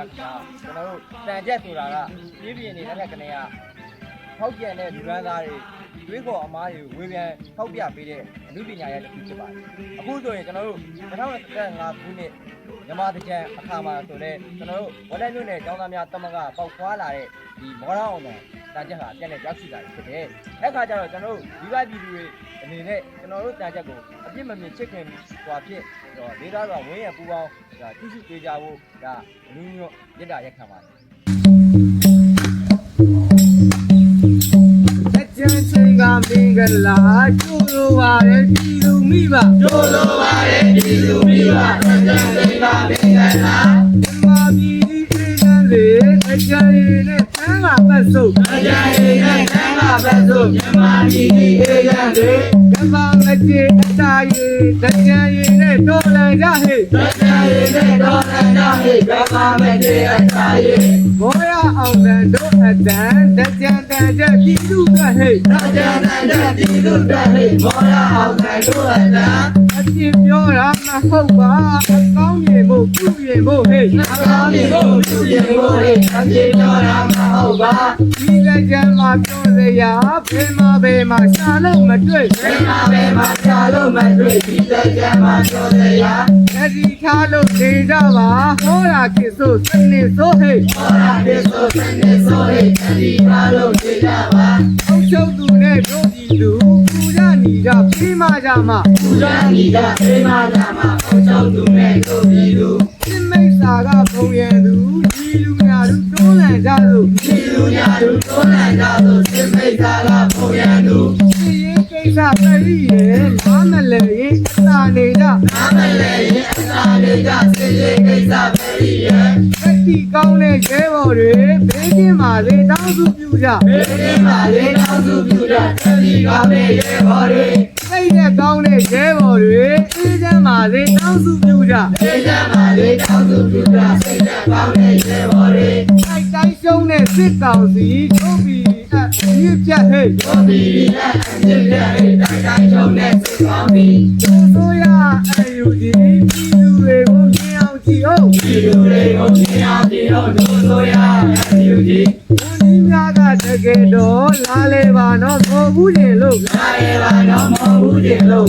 ပြည်များကကျွန်တော်တို့တန်ချက်ဆိုတာကပြည်ပြည်နေတဲ့ထက်ကနေကထောက်ပြန်တဲ့လူရန်သားတွေ တွေးခေါ်အမားတွေကိုဝေပြန်ထောက်ပြပေးတဲ့အမှုပညာရဲ့တစ်ခုဖြစ်ပါတယ်အခုဆိုရင်ကျွန်တော်တို့2015ခုနှစ်မြန်မာတကြံအခါမှာဆိုတော့ကျွန်တော်တို့ဝလက်ညွန့်နယ်ကျောင်းသားများတမကပေါက်ခွာလာတဲ့ဒီမော်ဒန်အောင်တန်တန်ချက်ဟာပြန်လည်ရောက်ရှိလာပြီဖြစ်တယ်အဲ့ခါကျတော့ကျွန်တော်တို့ဒီဘက်ပြည်သူတွေအနေနဲ့ကျွန်တော်တို့တန်ချက်ကိုအပြစ်မမြင်ချစ်ခင်စွာဖြစ်တော့ဒေသစွာဝင်းရပူပေါင်းဒါတိရှိပေးကြဖို့ဒါအနည်းငယ်မြစ်တာရက်ခံပါတယ် သူမိဘကျိုးလိုပါရဲ့ပြည်သူမိဘတန်ကြံသိပါမင်္ဂလာဒီမာပြည်ဒီအေးချမ်းတွေအကျဉ်းရည်နဲ့ဆန်းလာပတ်စုပ်အကြံရည်နဲ့ဆန်းကပတ်စုမြန်မာပြည်ဒီအေးရန်တွေကမ္ဘာမကျေအတာရည်တကြံရည်နဲ့တော်လန်ကြဟဲ့ တန်ကြံရည်နဲ့တော်လန်ကြဟိဘကမတေအတာရည်ဘောရအောင်တန်တို့အတန်တကြံတန်တဲ့ပြည်သူကဟဲ့တန်ကြံတဲ့ပြည်သူတက်ဟိမောရအောင်တဲ့တို့အတန်အပြစ်ပြောတာမဟုတ်ပါအကောင်းမြင်ဖို့ပြုရင်ဖို့ဟဲ့အကောင်းကြီးကိုပြုပြင်ဖို့ဟိအပြေတော်တာမဟုတ်ပါဒီတကြံမှာပြောစရာဘယ်မှာဘယ်မှာရှာလို့မတွေ့ဘယ်မှာပဲမှာချလို့မတွေ့ဒီတကြံမှာပြောစရာလက်ဒီထားလို့နေကြပါဟောတာကိစ္စစနေစိုးဟဲ့ဟောရာပြေဆိုစနေဆိုဟိတတိပါလို့ကြည်ကြပါအုတ်ချုပ်သူနဲ့တို့ပြည်သူပူရနီကြပြီးမှကြမှာသူရနီကအိမ်မှာလာမှာအုတ်ချုပ်သူနဲ့တို့ပြည်သူစိမိတ်စာကဘုံရန်သူဒီလူများလူတွန်းလန်ကြလို့ဒီလူညာလူတွန်းလန်ကြသို့စိမိတ်သာကပုံရန်သူဒီရင် ကိစ္စတရိရဲ့နားမလဲရင်အသာနေကြနာမလဲရင်အစာတွေကစေရေးကိစ္စပဲရဲ့တက်တီကောင်းတဲ့ရဲဘော်တွေဘေးကင်းပါလေတောင်းစုပြုကြဘေးကင်းပါလေတောင်းစုပြတဲ့တတိကပဲရဲ့ဘော်တွေစိတ်နဲ့ကောင်းတဲ့ရဲဘော်တွေအေးချမ်းပါ လေတောင်းစုပြုကြဘေးကင်းပါလေတောင်းစုပြတဲ့စိတ်နဲ့ကောင်းတဲ့ရဲ့ဘော်တွေတိုက်တိုင်းရှုံးတဲ့စစ်ကောင်စီထုတ်ပြီးအမြင့်ပြတ်ဟဲ့တို့ပြည်နဲ့အမြင့်ရဲ့တိုင်းတိုင်းချုံနဲ့စိတ်ကောင်းပြီးတို့ဆိုရအယူဒီပြည်သူတွေကိုမြင်အောင်ကြည့်အောင်ဒီလူတွေကိုမြင်အောင်ဒီတော့တို့ဆိုရအယူကြီးဝန်ကြီးများကတကယ်တော့လာလေပါတော့ခေါ်ဘူးရင်လို့နားရပါတော့မဟုတ်ဘူးဒီလို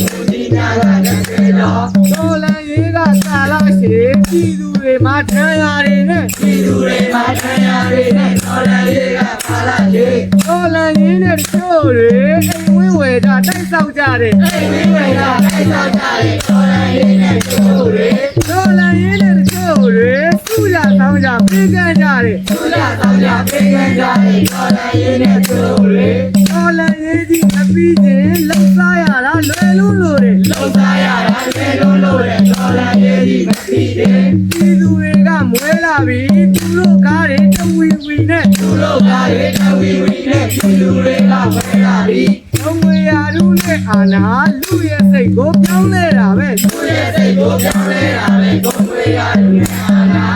ဘူးဒီနာကလည်းကြတော့တော်လန်ရေးကကာလရှိပြည်သူတွေမှာထမ်းရာတွေနဲ့ဒီလူတွေမှာတရားတွေနဲ့တော်ရည်ကပါလာကြီးတော်လန်ရေးနဲ့ချို့တွေအိမ်ဝင်းဝယ်ကြတိုက်ဆောက်ကြတယ်အိမ်ဝင်းဝဲကတိုက်ဆောက်ကြတဲ့တော်ရည်နဲ့ကျိုးတွေတော်လန်ရေးနဲ့ချို့တွေစုရဆောင်ကြပြေးကြကြတယ်သူလာဆောင်ကြပေးခဲ့ကြတဲ့တော်ရည်နဲ့ကျိုးတွေတော်လန်ရေးကြီးအပြီးချင်းလှုပ်ရှားရတာလွ ယ်လို့လို့တယ်လုံစားရတာလေလို့လို့တဲ့တော်ရည်ကြီးမပြီးတဲ့ပြည်သူတွေကမွဲလာပြီသူတို့ကားတွေတဝီဝီနဲ့သူတို့ကရေတဝီဝီနဲ့ဒီလူတွေကဝဲလာပြီးဘုံဝေရာလူနဲ့အာနာလူရဲ့စိတ်ကိုပြောင်းလဲတာပဲသူရဲ့စိတ်ကိုပြောင်းလဲတာပဲကိုယ်ွေရတယ်အာနာ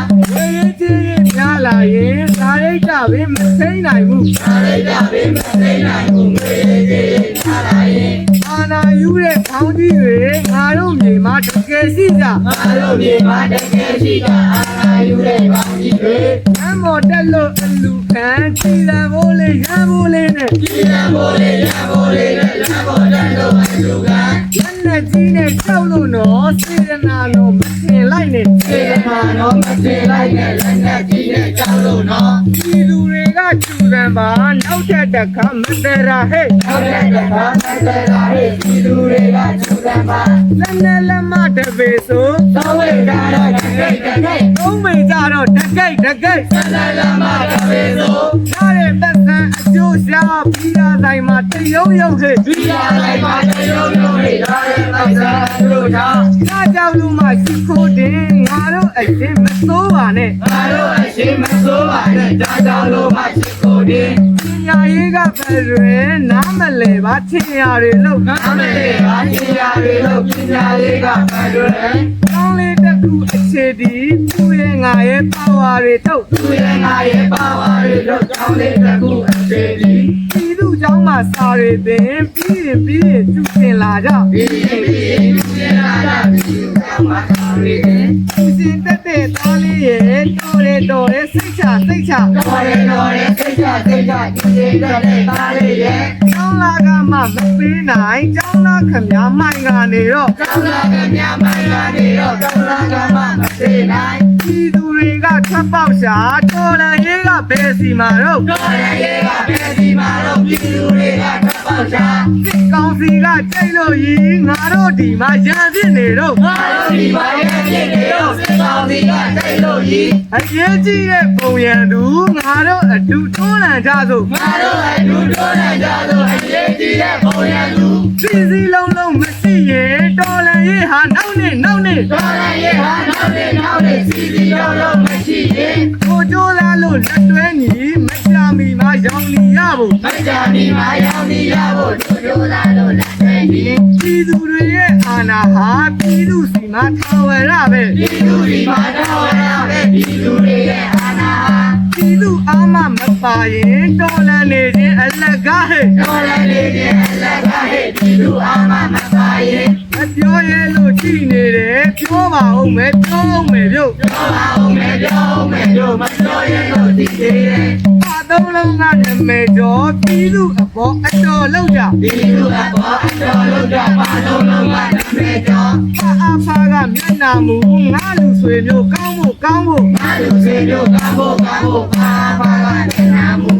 ရိတ်တာပဲမသိနိုင်ဘူးသာရိတာပဲမသိနိုင်ဘူးငွေကြီးထားလာရင်အာနာယူတဲ့ခေါင်းကြီးတွေငါတို့မြေမှာတကယ်ရှိကြငါတို့မြေမှာတကယ်ရှိတာအာနာယူတဲ့ကောင်းကြီးတွေအမော်တက်လို့အလူခံချီလာဖို့လေရဖို့လေနဲ့ဒီလမ်းပေါ်လေးလမ်းပေါ်လေးနဲ့လမ်းပေါ်တန်းလို့အလူကလက် နဲ့ကြီးနဲ့ကြောက်လို့တော့စေရနာတော့မထင်လိုက်နဲ့စေတနာတော့မတင်လိုက်နဲ့လက်နဲ့ကြီးနဲ့ကြောက်လို့နော်ဒီလူတွေကကျူတယ်ပါနောက်ထပ်တစ်ခါမတရာဟဲ့နောက်တဲ့ကဘာနဲ့တဲ့လာဟဲ့ဒီလူတွေကကျူတယ်ပါလက်နဲ့လက်မတပေဆိုသောဝေတာတော့တကိတ်တကိတ်သုံးမိကြတော့တကိတ်တကိတ်ဆန္ဒလမ်းမှာတပေဆိုရတဲ့သက်ဆန်း အကျိုးရှာပြီးရတိုင်းမှာတရုံရုံဟဲ့ဒီလာလိုက်မှာတရုံရုံလေးလာတဲ့ပိုက်စားတို့ကြောင့်။ဒါကြောင့်လူမရှိခိုးတင်ငါတို့အရင်မစိုးပါနဲ့ငါတို့အရှိမစိုးပါနဲ့ဒါကြောင့်လို့မရှိကိုဒီ။ပညာရေးကပဲရွယ်နားမလဲပါချင်ရတွေလို့ငါမလေးပါပညာတွေလို့ပညာလေးကဖန်တွယ်ကောင်းလေးတစ်ခုအခြေတည်သူ့ ရဲ့ငါရဲ့ပါဝါတွေထုတ်သူရဲ့ငါရဲ့ပါဝါတွေလို့ကြောင်းလေးတစ်ခုအသေးဒီပြည် ကျောင်းမှာစာတွေသင်ပြီးရင်ပြီးရင်သူသင်လာကြပြီးရင်ပြီးရင်သူသင်လာကြပြီးကျောင်းမှာစာတွေသင်သူစင်တက်တဲ့သားလေးရဲ့တော်ရဲတော်ရဲစိတ်ချစိတ်ချတော်ရဲတော်ရဲစိတ်ချစိတ်ချဒီစင်တက်တဲ့သားလေးရဲ့ကျောင်းလာကမှမပေးနိုင်ကျောင်းလာခမများမိုင်ကနေတော့ကျောင်းလာခမများမိုင်ကနေတော့ကျောင်းလာကမှမပေးနိုင်ဒီသူတွေကထွက်ပေါက်ရှာတော်ရဲကဘယ်စီမှာတော့တော်ရဲကဘယ်စီမှာတော့ပြည်သူတွေကထပ်ပေါက်ချာစစ်ကောင်စီကကြိတ်လို့ရီငါတို့ဒီမှာရန်ဖြစ်နေတော့ငါတို့ဒီမှာရဲ့ဖြစ်နေတော့စစ်ကောင်စီကတိုက်လို့ရီအရေးကြီးတဲ့ပုံရံသူငါတို့အတူတွန်းလှန်ကြစို့ငါတို့အတူတော်နိုင်ကြလို့အရေးကြီးတဲ့ပုံရလူစီစီလုံးလုံးမရှိရင်တော်လန်ရေးဟာနောက်နဲ့နောက်နဲ့တော်ရရဲ့ဟာနောက်နဲ့နောက်နဲ့စီစီလုံးလုံးမရှိရင်ကိုကြိုးလားလို့လက်တွဲညီမချမီမှာရောင်နေရ ဖို့မကြမီမာယောင်နေရဖို့တို့တို့လာလို့လက်တွေ့ဒီပြည်သူတွေရဲ့အာဏာဟာပြည်သူစီမှာထာဝရပဲပြည်သူဒီမှာတော်ရပဲပြည်သူတွေရဲ့အာဏာဟာပြည်သူအားမမပါရင်တော်လန်နေခြင်းအလကားဟဲ့တော်ရနေတဲ့အလကဟဲ့ပြည်သူအာမမပါရင်မပြောရဲလို့ကြည်နေတယ်ပြောပါဦးမယ်ပြောဦးမယ်ပြုတ်ပြောပါဦးမယ်ပြောဦးမယ်တို့မပြောရင်တော့ဒီသေးတယ်အ သုံးလုံးကနမေတော်ပြည်သူအပေါ်အတော်လောက်ကြပြည်သူအပေါ်အတော်လို့တော့ပါလုံးလုံးကနာမည်ကျော်အအဖာကမျက်နာမူငါလူဆွေမျိုးကောင်းဖို့ကောင်းဖို့ငါလူစေတို့ကဖို့ကဖို့ပါပါကနေနာမှု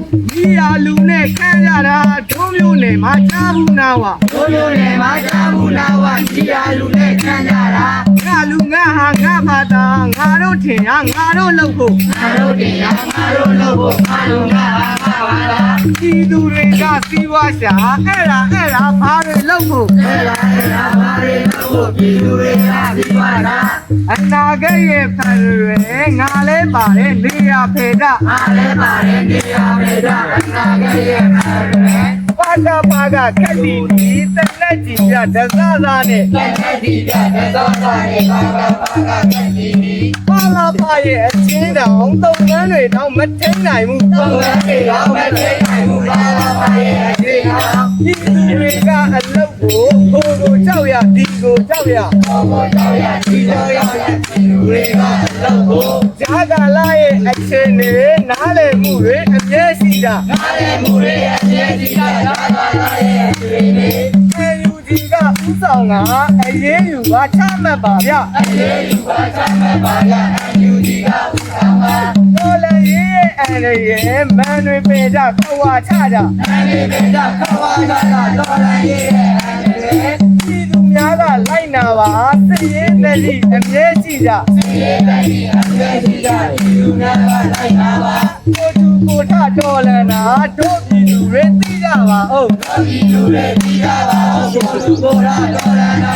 ဒီဟာလူနဲ့ခံရတာဒုံမျိုးနဲ့မချဘူးနာဝတို့လိုနဲ့မကြဘူးလားဝဒီအလူနဲ့ခံကြတာငါလူငါဟာငါဖာတာငါတို့ထင်ရငါတို့လုပ်ဖို့ငါတို့တရားငါတို့လို့ဖို့ငါတို့ကပါပါလားဒီသူတွေကစီးပွားရှာအဲ့ဒါအဲ့ဒါဘာတွေလုပ်ဖို့အဲ့ဒါအဲ့ဒါဘာတွေလို့ ဖို့ပြည်သူတွေကဒီပါလားအနာဂတ်ရဲ့ဖန်တွေငါလဲပါတယ်နေရဖေတာအားလည်းပါတယ်နေရာတွေကအနာဂတ်ရဲ့ခါရဲပါ တာပါကခက်တီဒီတက်လက်ကြည့်ပြဒသသာနဲ့လက်နဲ့ဒီပြတဲ့သောတာရဲ့ဘာဘာဘာကတဲ့ဒီဒီပါလာပါရဲ့အချင်းတောင်တုံငန်းတွေတော့မထိန်နိုင်ဘူးသုံးရတဲ့ရောမဲ့တဲ့နိုင်မှုပါလာပါရဲ့အချိန်ဟာဒီသူတွေကအလုပ်ကိုကိုကိုကြောက်ရဒီကိုကြောက်ရဘောဘောကြောင့်ရဒီကြောင့်ရတဲ့ပြည်သူတွေကအလုပ်ကိုဈာကလာရဲ့အချင်းတွေနားလည်မှုတွေအမြဲရှိတာနားလည်မှုတွေရဲ့အရေးကြီးတာ သာသာရဲ့အချိန်လေးအဲယူဂျီကဥဆောင်ကအရေးယူပါချမှတ်ပါဗျအရေးယူပါချမဲ့ပါလားအယူကြီးကဥဆောင်ပါတော်လည်းရေးရဲ့အန်ရဲ့မန်တွေပေကြခွာချကြအနေနဲ့ကခဝါကလာတော်ရရဲ့အနေနဲ့ပြည်သူများကလိုက်နာပါစစ်ရေးသက်လိအမြဲရှိကြဒီတဲ့ဒီအရေးကြီးတာဒီလူများကလိုက်ပါပါကိုသူကိုထတော်လန်တာတို့ပြည်သူတွေ သိကြပါဦးတော်ဒီလူတွေပြီးတာပါဘုသူဘောရာတော်ရနာ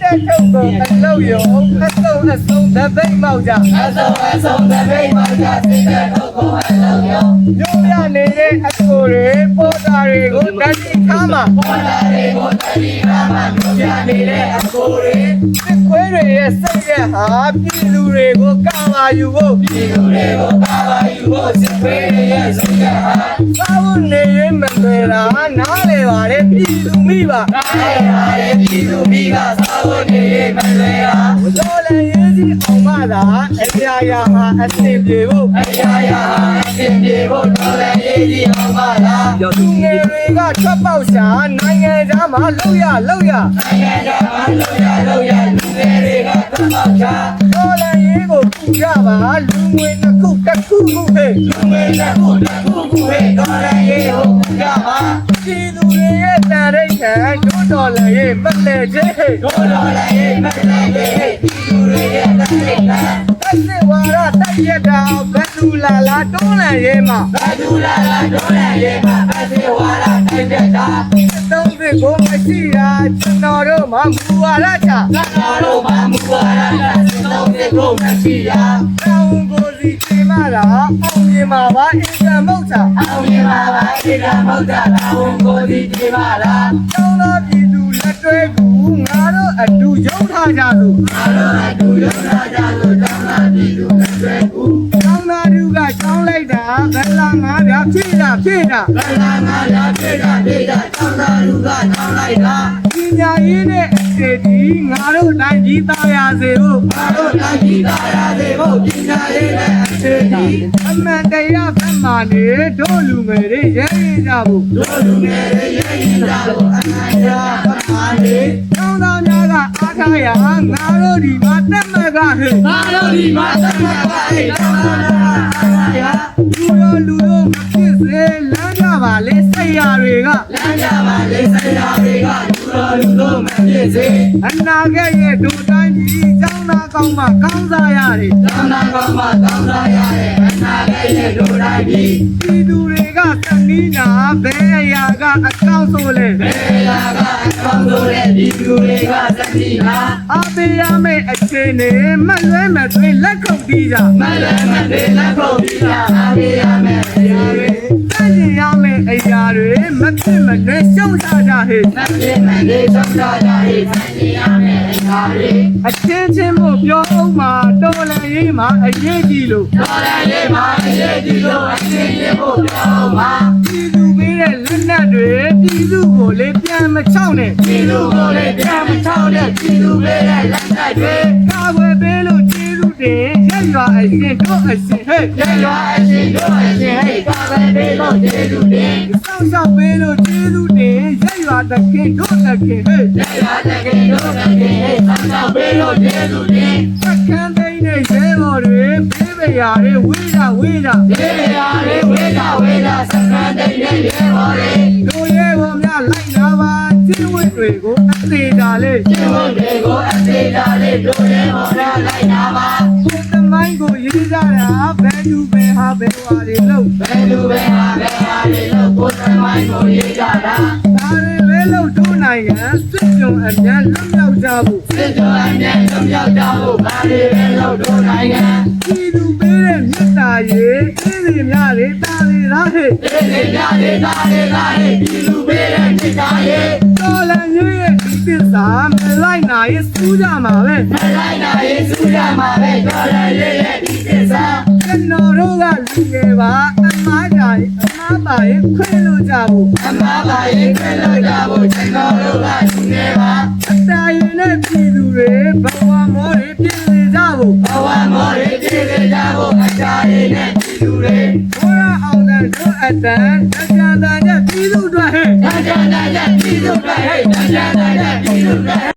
တက်ထုတ်ကုန်အလုပ်ရုံအစုံအစုံသပိတ်မောက်ကြအဆုံးအဆုံးတဲ့ဘိမှာကြ တဲ့တဲ့တော့ကိုအလုံးရောမြို့ရနေတဲ့အကိုတွေပေါ်တာတွေကိုတတိထားမှာပေါ်လာတဲ့ဘုရားဒီကမှာမြို့ပြနေတဲ့အကိုတွေစစ်ခွေးတွေရဲ့စိတ်ရဲ့ဟာပြည်သူတွေကိုကာပါယူဖို့ဒီလူတွေကိုပါပါယူဖို့စစ်ဖေးရဲ့စိတ်ကဟာသာဝန်နေရင်မလွယ်တာနားလေပါလေပြည်သူမိပါနားရတဲ့ဒီလူမိကသာဝန်နေမလဲဟာတော်လည်းရေးစီအောင်မသာအရာရာဟာအဆင်ပြေဖို့အရာရာအရှင်ပြေဖို့တော်လည်းရေးကြည့်အောင်ပါလားလူငယ်တွေကထွက်ပေါက်ရှာနိုင်ငံသားမှာလှုပ်ရလှုပ်ရနိုင်ငံခြားမှာလို့ရလို့ရလူငယ်တွေကသတ်မှတ်ချာတော်လည်းရေးကိုပူကြပါလူငွေတစ်ခုတစ်ခုခုဟဲ့လူငယ်တစ်ခုတစ်ခုခုဟဲ့တော်လည်းရေးဟုတ်ကြပါပြည်သူတွေရဲ့တန်ရိတ်ခံတို့တော်လည်းရေးမလဲခြင်းဟဲ့တို့တော်လည်းရေးမလဲရေးဒီလူတွေရဲ့လက်ထိတ်လား တက်စစ်ဝါရတိုက်ရတာဘယ်သူလာလာတွန်းလည်းရေးမှာဘာဒူလာလာတော်လည်းရေးမှာအစေဝါလာတိတ်တဲ့တာသုံးစစ်ကိုမရှိတာကျွန်တော်တို့မှမူဝါဒချငါတို့မှာမူပါလာတာသုံးတဲ့ကိုမရှိရတောင်းကိုစီချိန်မတာအောင်မြင်မှာပါအင်ကမုတ်ချအောင်မြင်ပါပါဧကမုဒ္ဒလာဝန်ကိုဒီဒီပါလားတောင်းလာပြည်သူလက်တွဲကူငါတို့အတူရုံ ထားကြသူငါတို့အတူရုံးလာကြလို့တောင်းလာပြီလို့တွေ့ဘူးတောင်းလာသူကတောင်းလိုက်တာဘယ်လာငါဗျာဖြည့်တာဖြည့်တာဘလာငါလာပြေတာပြေတာတောင်းတာလူကတောင်းလိုက်တာပညာရေးနဲ့အခြေဒီငါတို့တိုင်းကြီးသားရစေဖို့ငါတို့တိုင်းပြည်သားရသေးဖို့ပညာရေးနဲ့အခြေဒီအမှန်တရားဖက်မှန်နေတို့လူငယ်တွေရဲရင်ကြဖို့တို့လူငယ်တွေရရင်ကြဖို့အမှန်တရားပမာနေကျောင်းသားများ ကအားထားရငါတို့ဒီမှာတက်မကဟဲ့ငါတို့ဒီမှာသတ်မှတ်ပါလေတောင်းတာအားရလူတော်လူတော်မဖြစ်စေလမ်းကြပါလေစိတ်ရတွေကလမ်းကြပါလေဆရာတွေကလူတော်လူတို့မဖြစ်စေအနာဂတ်ရဲ့ဒုတိုင်းပြည်ကျောင်းသား ကောင်းမှကောင်းစားရတယ်တောင်းတာကောင်းမှတောင်းတာရတဲ့အနာဂတ်ရဲ့တို့တိုင်းပြည်ပြည်သူတွေကသမီးနာဘယ်အရာကအကောင်းဆုံးလဲဘယ်လာကအကောင်းဆုံးတဲ့ဒီလူတွေကသတိဟာအားပေးရမယ့်အခြေအနေမလွဲမသွေလက်ခုပ်ပြီးကြမလမတေလက်ဖို့ပြီးတာအားရရမယ်အရာတွေတန့် ကျင်ရမယ့်အရာတွေမဖြစ်မနေရှုံးစားကြဟဲ့မပြေမလေးတောင်းတာရတဲ့ဆိုင်ရမယ်အရာတွေအချင်းချင်းမို့ပြောအောင်မှာတော်လည်းရေးမှာအရေးကြီးလို့တော်ရရေးမှာအရေးကြီးလို့အရှင်းပြဖို့ပြောမှာပြည်သူပေးတဲ့လက်နက်တွေပြည်သူကိုလေပြန်မချောက်နဲ့ဒီလူကိုလည်းပြန်မချောက်တဲ့ဒီလူပဲလက်ဆိုင်တွေကာကွယ်ပေးလို့ကျေးဇူး တင်ရက်ရွာအရင်တို့အရှင်ဟဲ့ရရွာအရှင်တို့အရှင်ဟဲ့ကာပဲပေးလို့ကျေလူတင်စောင့်ရှောက်ပေးလို့ကျေးဇူးတင်ရက်ရွာတခင်တို့တခင်ဟဲ့ရရွာတကယ်တို့တကယ်ဟဲ့ဆောင်းတော့ပေးလို့ကျေလူတင်စကန်းသိန်းနဲ့ရဲဘော်တွေပေးပရာတွေဝေးတာဝေးတာဒီရာလေးဝေးတာဝေးတာစကန်းတဲ့ရဲ့ရေဟောလေးတို့ရဲဘော်များလိုက်လာပါ ကျင်းဝတ်တွေကိုအသေးတာလေးကျင်းဝတ်တွေကိုအသေးတာလေးတို့ရဲဟောလာလိုက်တာပါကိုယ်သမိုင်းကိုရေးကြတာဘယ်သူပဲဟာဘယ်ဝါတွေလို့ဘယ်လူပဲဟာဘယ်ဟာလေးလို့ကိုယ်သမိုင်းကိုရေးကြတာဒါတွေပဲလို့တို့နိုင်ငံစစ်ကြုံအမြန်လွတ်မြောက်ကြဖို့စစ်တော်အမြတ်လုံးရောက်ကြဖို့ဘာလေးပဲလို့တို့နိုင်ငံပြည်သူပေး တဲ့မြတ်တာရေအေးစီများတွေတာတွေလားဟဲ့ဒီနေ့ညလေးသားလေးသားလေးဒီလူပေးတဲ့မိသားရေးတော်လည်းရေးရဲ့ဒီသစ္စာမလိုက်နိုင်ရင်စူးကြမှာပဲမလိုက်နိုင်ရင်စူးရမှာပဲတော်ရရဲ့ရဲ့ဒီကိစ္စကျွန်တော်တို့ကလူငယ်ပါအမားကြရင်အမားပါရင်ခွင့်လို့ကြဖို့အမပါရင်ခွင့်လို့ကြဖို့ကျွန်တော်တို့ကလူငယ်ပါအတားရင်နဲ့ပြည်သူတွေဘဝမောတွေပြည်နေကြ ဖို့ဘဝမောတွေပြည်လေကြဖို့အကြရည်နဲ့ဒီလူတွေဘောရအောင်တဲ့တို့အတန်အကြံတန်တဲ့ပြည်သူတွေဟဲ့တန်တန်တန်ပြည်သူတွေဟဲ့တန်တန်တန်ပြည်သူတွေ